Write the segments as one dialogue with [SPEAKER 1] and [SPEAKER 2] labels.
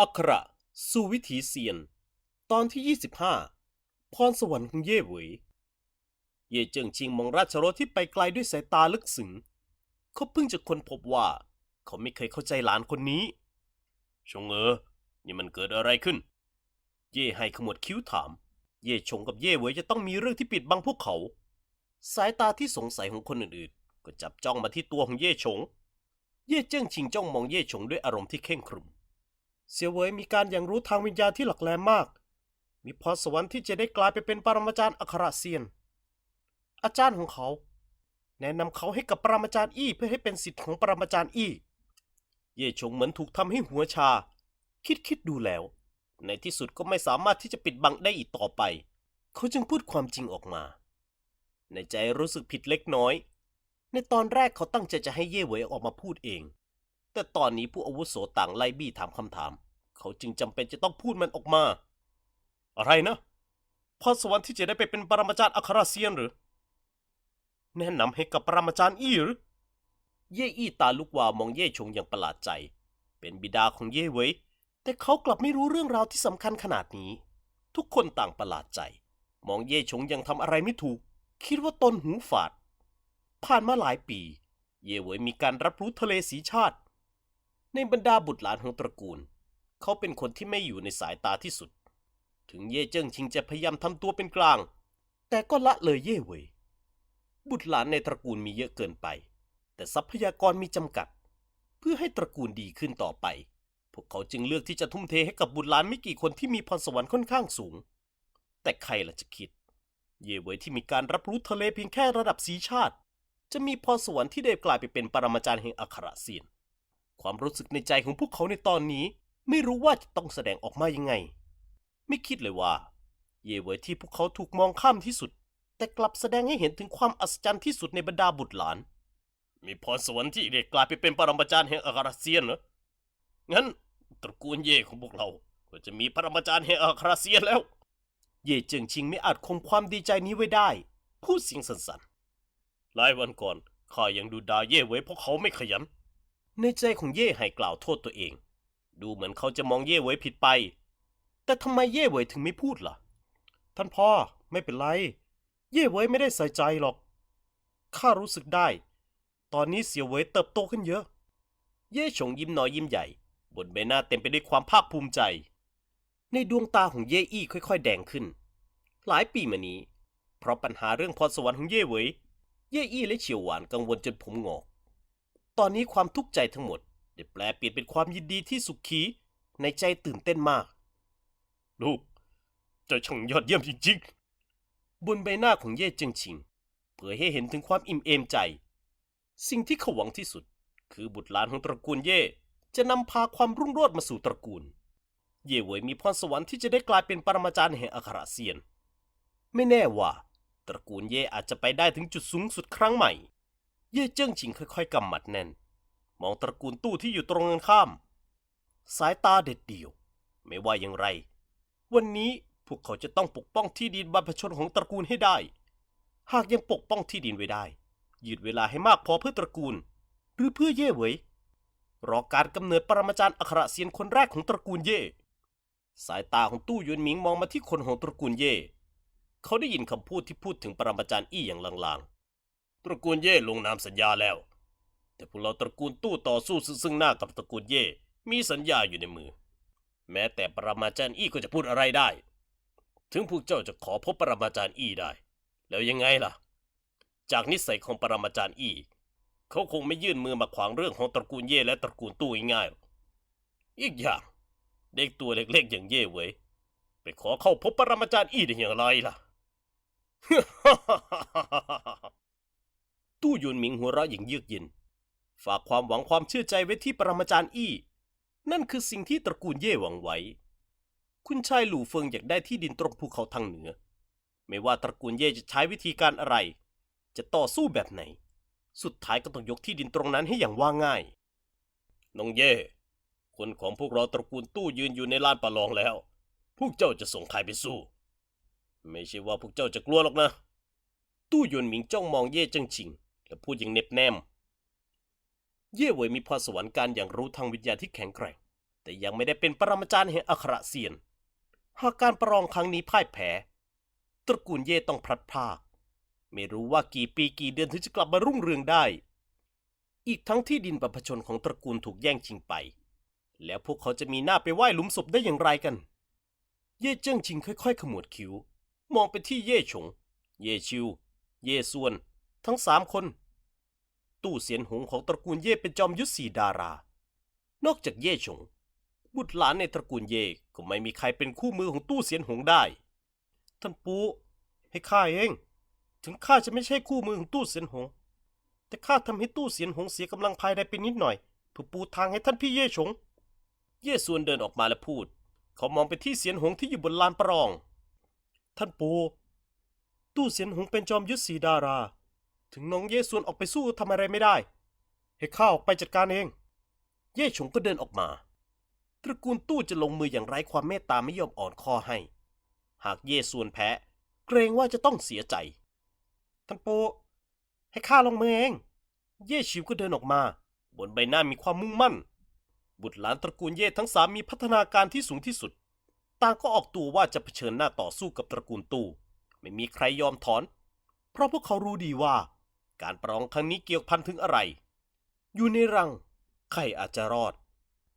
[SPEAKER 1] อัคระสู่วิถีเซียน ตอนที่ 25 พรสวรรค์ของเย่เหวยเย่เจิงชิงมองราชรถที่ไปไกลด้วยสายตาลึกซึ้งเขาเพิ่งจะค้นพบว่า เขาไม่เคยเข้าใจหลานคนนี้ ชงเออนี่มันเกิดอะไรขึ้น เย่ให้ขมวดคิ้วถาม เย่ชงกับเย่เหวยจะต้องมีเรื่องที่ปิดบังพวกเขา สายตาที่สงสัยของคนอื่นๆ ก็จับจ้องมาที่ตัวของเย่ชง เย่เจิ้งชิงจ้องมองเย่ชงด้วยอารมณ์ที่เข่งขรึม เสียวเวยมีการอย่างรู้ทางวิญญาณที่หลักแหลมมาก มีพรสวรรค์ที่จะได้กลายไปเป็นปรมาจารย์อัครเซียน อาจารย์ของเขา แนะนำเขาให้กับปรมาจารย์อี้เพื่อให้เป็นสิทธิ์ของปรมาจารย์อี้ เย่ชงเหมือนถูกทำให้หัวชา คิดคิดดูแล้ว ในที่สุดก็ไม่สามารถที่จะปิดบังได้อีกต่อไป เขาจึงพูดความจริงออกมา ในใจรู้สึกผิดเล็กน้อย ในตอนแรกเขาตั้งใจจะให้เย่เหวยออกมาพูดเอง แต่ตอนนี้ผู้อาวุโสต่างไล่บี้ถามคำถาม เขาจึงจำเป็นจะต้องพูดมันออกมา อะไรนะพรสวรรค์ที่จะได้ไปเป็นปรมาจารย์อัคราเซียนหรือ แนะนำให้กับปรมาจารย์อี้หรือ เย่อี้ตาลุกวาวมองเย่ชงอย่างประหลาดใจ เป็นบิดาของเย่เหวยแต่เขากลับไม่รู้เรื่องราวที่สำคัญขนาดนี้ ทุกคนต่างประหลาดใจ มองเย่ชงยังทำอะไรไม่ถูก คิดว่าตนหูฝาด ผ่านมาหลายปี เย่เวยมีการรับรู้ทะเลสีชาติ ในบรรดาบุตรหลานของตระกูล เขาเป็นคนที่ไม่อยู่ในสายตาที่สุด ถึงเย่เจิ้งชิงจะพยายามทำตัวเป็นกลาง แต่ก็ละเลยเย่เหวยบุตรหลานในตระกูลมีเยอะเกินไป แต่ทรัพยากรมีจำกัด เพื่อให้ตระกูลดีขึ้นต่อไป พวกเขาจึงเลือกที่จะทุ่มเทให้กับบุตรหลานไม่กี่คนที่มีพรสวรรค์ค่อนข้างสูง แต่ใครล่ะจะคิด เย่เหวยที่มีการรับรู้ทะเลเพียงแค่ระดับสีชาติ จะมีพรสวรรค์ที่ได้กลายไปเป็นปรมาจารย์แห่งอัครเซียน ความรู้สึกในใจของพวกเขาในตอนนี้ไม่รู้ว่าจะต้องแสดงออกมายังไง ไม่คิดเลยว่า เย่เวยที่พวกเขาถูกมองข้ามที่สุด แต่กลับแสดงให้เห็นถึงความอัศจรรย์ที่สุดในบรรดาบุตรหลาน มีพรสวรรค์ที่ได้กลายไปเป็นปรมาจารย์แห่งอัครเซียนเหรอ งั้นตระกูลเย่ของพวกเรา ก็จะมีปรมาจารย์แห่งอัครเซียนแล้ว เย่เจิงชิงไม่อาจคงความดีใจนี้ไว้ได้ พูดเสียงสั่นๆหลายวันก่อนข้ายังดูดาเย่ไว้เพราะเขาไม่ขยัน ในใจของเย่ให้กล่าวโทษตัวเอง ดูเหมือนเขาจะมองเย่ไว้ผิดไป แต่ทำไมเย่ไว้ถึงไม่พูดล่ะ ท่านพ่อไม่เป็นไร เย่ไว้ไม่ได้ใส่ใจหรอก ข้ารู้สึกได้ ตอนนี้เสี่ยวเวยเติบโตขึ้นเยอะ เย่ฉงยิ้มน้อยยิ้มใหญ่ บนใบหน้าเต็มไปด้วยความภาคภูมิใจ ในดวงตาของเย่อี้ค่อย ๆ แดงขึ้น หลายปีมานี้ เพราะปัญหาเรื่องพรสวรรค์ของเย่เวยเย่อี้และเฉียวหวานกังวลจนผมงอก ตอนนี้ความทุกข์ใจทั้งหมดได้แปลเปลี่ยนเป็นความยินดีที่สุขขีในใจตื่นเต้นมาก ลูกเจะช่างยอดเยี่ยมจริงๆ บนใบหน้าของเย่เจิงชิง เผยให้เห็นถึงความอิ่มเอมใจ สิ่งที่เขาหวังที่สุด คือบุตรหลานของตระกูลเย่จะนำพาความรุ่งโรจน์มาสู่ตระกูล เย่เหวยมีพรสวรรค์ที่จะได้กลายเป็นปรมาจารย์แห่งอัครเซียน ไม่แน่ว่า ตระกูลเย่อาจจะไปได้ถึงจุดสูงสุดครั้งใหม่ เย่เจิ้งชิงค่อยๆกำหมัดแน่น มองตระกูลตู้ที่อยู่ตรงกันข้าม สายตาเด็ดเดี่ยว ไม่ว่าอย่างไร วันนี้พวกเขาจะต้องปกป้องที่ดินบรรพชนของตระกูลให้ได้ หากยังปกป้องที่ดินไว้ได้ ยืดเวลาให้มากพอเพื่อตระกูล หรือเพื่อเย่เหวยรอการกำเนิดปรมาจารย์อัครเซียนคนแรกของตระกูลเย่สายตาของตู้หยวนหมิงมองมาที่คนของตระกูลเย่ เขาได้ยินคำพูดที่พูดถึงปรมาจารย์อี้อย่างลางๆ ตระกูลเย่ลงนามสัญญาแล้ว แต่พวกเราตระกูลตู้ต่อสู้ซึ่งหน้ากับตระกูลเย่มีสัญญาอยู่ในมือ แม้แต่ปรมาจารย์อี้ก็จะพูดอะไรได้ ถึงพวกเจ้าจะขอพบปรมาจารย์อี้ได้ แล้วยังไงล่ะ จากนิสัยของปรมาจารย์อี้เขาคงไม่ยื่นมือมาขวางเรื่องของตระกูลเย่และตระกูลตู้ง่ายๆอกอีกอย่าง เด็กตัวเล็กๆอย่างเย่เว้ยไปขอเข้าพบปรมาจารย์อี้ได้อย่างไรล่ะ ตู้ยุนหมิงหัวเราะอย่างเยือกเย็น ฝากความหวังความเชื่อใจไว้ที่ปรมาจารย์อี้ นั่นคือสิ่งที่ตระกูลเย่หวังไว้ คุณชายหลู่เฟิงอยากได้ที่ดินตรงภูเขาทางเหนือ ไม่ว่าตระกูลเย่จะใช้วิธีการอะไร จะต่อสู้แบบไหน สุดท้ายก็ต้องยกที่ดินตรงนั้นให้อย่างว่าง่าย น้องเย่ คนของพวกเราตระกูลตู้ยืนอยู่ในลานประลองแล้ว พวกเจ้าจะส่งใครไปสู้ ไม่ใช่ว่าพวกเจ้าจะกลัวหรอกนะ ตู้ยวนหมิงจ้องมองเย่เจิงชิง และพูดอย่างเน็บแนม เย่เวยมีพรสวรรค์การอย่างรู้ทางวิญญาที่แข็งแกร่ง แต่ยังไม่ได้เป็นปรมาจารย์แห่งอัครเซียน หากการประลองครั้งนี้พ่ายแพ้ ตระกูลเย่ต้องพลัดพราก ไม่รู้ว่ากี่ปีกี่เดือนถึงจะกลับมารุ่งเรืองได้ อีกทั้งที่ดินบรรพชนของตระกูลถูกแย่งชิงไป แล้วพวกเขาจะมีหน้าไปไหว้หลุมศพได้อย่างไรกัน เย่เจิ้งชิงค่อยๆ ขมวดคิ้ว มองไปที่เย่ฉง เย่ชิว เย่ส่วน ทั้งสามคน ตู้เสียนหงของตระกูลเย่เป็นจอมยุทธสีดารา นอกจากเย่ฉงบุตรหลานในตระกูลเย่ก็ไม่มีใครเป็นคู่มือของตู้เสียนหงได้ ท่านปูให้ข้าเอง ถึงข้าจะไม่ใช่คู่มือของตู้เสียนหง แต่ข้าทำให้ตู้เสียนหงเสียกำลังภายในไปนิดหน่อยเพื่อปูทางให้ท่านพี่เย่ฉงเย่ส่วนเดินออกมาและพูด เขามองไปที่เสียนหงที่อยู่บนลานประลอง ท่านปู ตู้เสียนหงเป็นจอมยุทธสีดารา ถึงน้องเย่ส่วนออกไปสู้ทำอะไรไม่ได้ ให้ข้าออกไปจัดการเอง เย่ฉงก็เดินออกมา ตระกูลตู้จะลงมืออย่างไร้ความเมตตาไม่ยอมอ่อนคอให้ หากเย่ส่วนแพ้ เกรงว่าจะต้องเสียใจ ท่านปูให้ข้าลงมือเอง เย่ชิวก็เดินออกมา บนใบหน้ามีความมุ่งมั่น บุตรหลานตระกูลเย่ทั้งสามมีพัฒนาการที่สูงที่สุด ต่างก็ออกตัวว่าจะเผชิญหน้าต่อสู้กับตระกูลตู้ ไม่มีใครยอมถอน เพราะพวกเขารู้ดีว่า การประลองครั้งนี้เกี่ยวพันถึงอะไร อยู่ในรัง ใครอาจจะรอด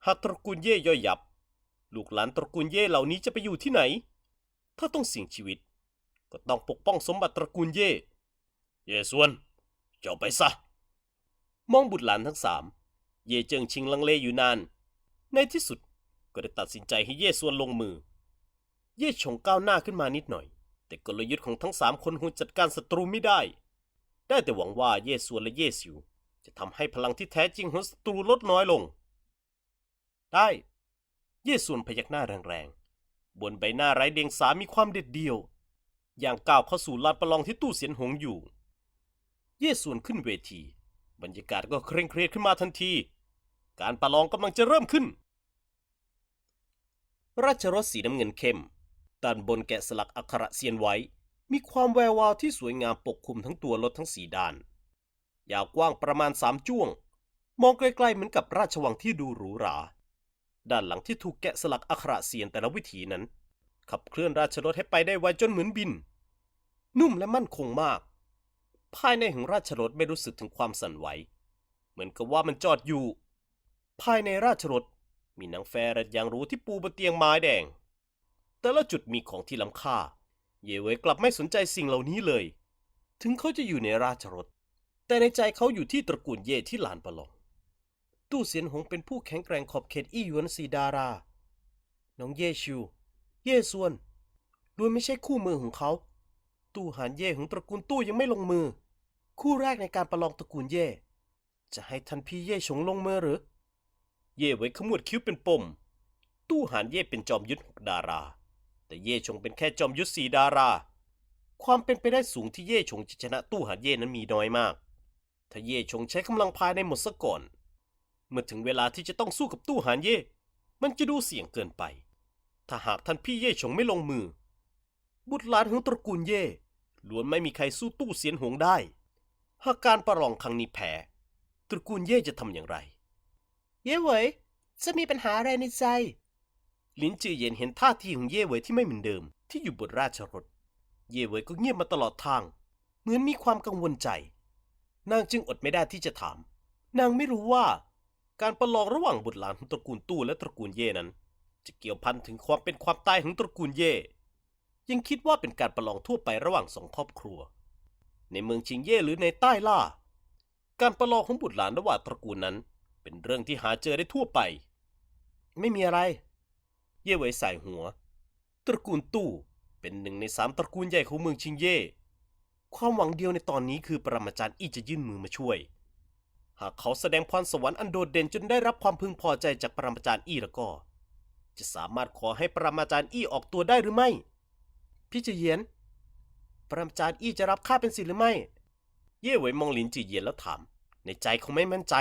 [SPEAKER 1] หากตระกูลเย่ย่อยยับ ลูกหลานตระกูลเย่เหล่านี้จะไปอยู่ที่ไหน ถ้าต้องเสี่ยงชีวิต ก็ต้องปกป้องสมบัติตระกูลเย่ เย่ส่วน เจ้าไปซะ มองบุตรหลานทั้งสาม เย่เจิงชิงลังเลอยู่นาน ในที่สุดก็ได้ตัดสินใจให้เย่ส่วนลงมือ เย่ชงก้าวหน้าขึ้นมานิดหน่อย แต่กลยุทธ์ของทั้งสามคนคงจัดการศัตรูไม่ได้ ได้แต่หวังว่าเย่ส่วนและเย่สิว จะทำให้พลังที่แท้จริงของศัตรูลดน้อยลง ได้ เย่ส่วนพยักหน้าแรงๆ บนใบหน้าไร้เดียงสามีความเด็ดเดี่ยว อย่างก้าวเข้าสู่ลานประลองที่ตู้เสียนหงอยู่ เย่ส่วนขึ้นเวที บรรยากาศก็เคร่งเครียดขึ้นมาทันที การประลองกำลังจะเริ่มขึ้น ราชรถสีน้ำเงินเข้มด้านบนแกะสลักอักขระเซียนไว้ มีความแวววาวที่สวยงามปกคลุมทั้งตัวรถทั้งสีด้าน ยาวกว้างประมาณสามจ้วง มองไกลๆเหมือนกับราชวังที่ดูหรูหรา ด้านหลังที่ถูกแกะสลักอักขระเซียนแต่ละวิถีนั้น ขับเคลื่อนราชรถให้ไปได้ไวจนเหมือนบิน นุ่มและมั่นคงมาก ภายในของราชรถไม่รู้สึกถึงความสั่นไหว เหมือนกับว่ามันจอดอยู่ ภายในราชรถมีหนังแฟร์ยางรู้ที่ปูบนเตียงไม้แดง แต่ละจุดมีของที่ล้ำค่า เย่เวยกลับไม่สนใจสิ่งเหล่านี้เลย ถึงเขาจะอยู่ในราชรถ แต่ในใจเขาอยู่ที่ตระกูลเย่ที่ลานประลอง ตู้เสียนหงเป็นผู้แข็งแกร่งขอบเขตอี้หยวนสีดารา น้องเย่ชิว เย่ส่วนล้วนไม่ใช่คู่มือของเขา ตู้หานเย่ของตระกูลตู้ยังไม่ลงมือ คู่แรกในการประลองตระกูลเย่ จะให้ท่านพี่เย่ชงลงมือหรือ เย่ไว้ขมวดคิ้วเป็นปม ตู้หานเย่เป็นจอมยุทธหกดารา แต่เย่ชงเป็นแค่จอมยุทธสีดารา ความเป็นไปได้สูงที่เย่ชงจะชนะตู้หานเย่นั้นมีน้อยมาก ถ้าเย่ชงใช้กำลังภายในหมดซะก่อน เมื่อถึงเวลาที่จะต้องสู้กับตู้หานเย่ มันจะดูเสี่ยงเกินไป ถ้าหากท่านพี่เย่ชงไม่ลงมือ บุตรหลานของตระกูลเย่ล้วนไม่มีใครสู้ตู้เสียนหงได้ หากการประลองครั้งนี้แพ้ตระกูลเย่จะทำอย่างไร เย่เหวยจะมีปัญหาอะไรในใจ ลินจือเย็นเห็นท่าทีของเย่เวยที่ไม่เหมือนเดิม ที่อยู่บนราชรถ เย่เวยก็เงียบมาตลอดทาง เหมือนมีความกังวลใจ นางจึงอดไม่ได้ที่จะถาม นางไม่รู้ว่า การประลองระหว่างบุตรหลานของตระกูลตู้และตระกูลเย่นั้น จะเกี่ยวพันถึงความเป็นความตายของตระกูลเย่ยังคิดว่าเป็นการประลองทั่วไประหว่างสองครอบครัว ในเมืองชิงเย่หรือในใต้ล่า การประลองของบุตรหลานระหว่างตระกูลนั้น เป็นเรื่องที่หาเจอได้ทั่วไป ไม่มีอะไร เย่ไว้ใส่หัว ตระกูลตู้เป็นหนึ่งในสามตระกูลใหญ่ของเมืองชิงเย่ ความหวังเดียวในตอนนี้คือปรมาจารย์อี้จะยื่นมือมาช่วย หากเขาแสดงพรสวรรค์อันโดดเด่นจนได้รับความพึงพอใจจากปรมาจารย์อี้แล้วก็ จะสามารถขอให้ปรมาจารย์อี้ออกตัวได้หรือไม่พี่จือเยียน ปรมาจารย์อี้จะรับข้าเป็นศิษย์หรือไม่ เย่เวยมองหลินจือเยียนแล้วถาม ในใจเขาไม่มั่นใจ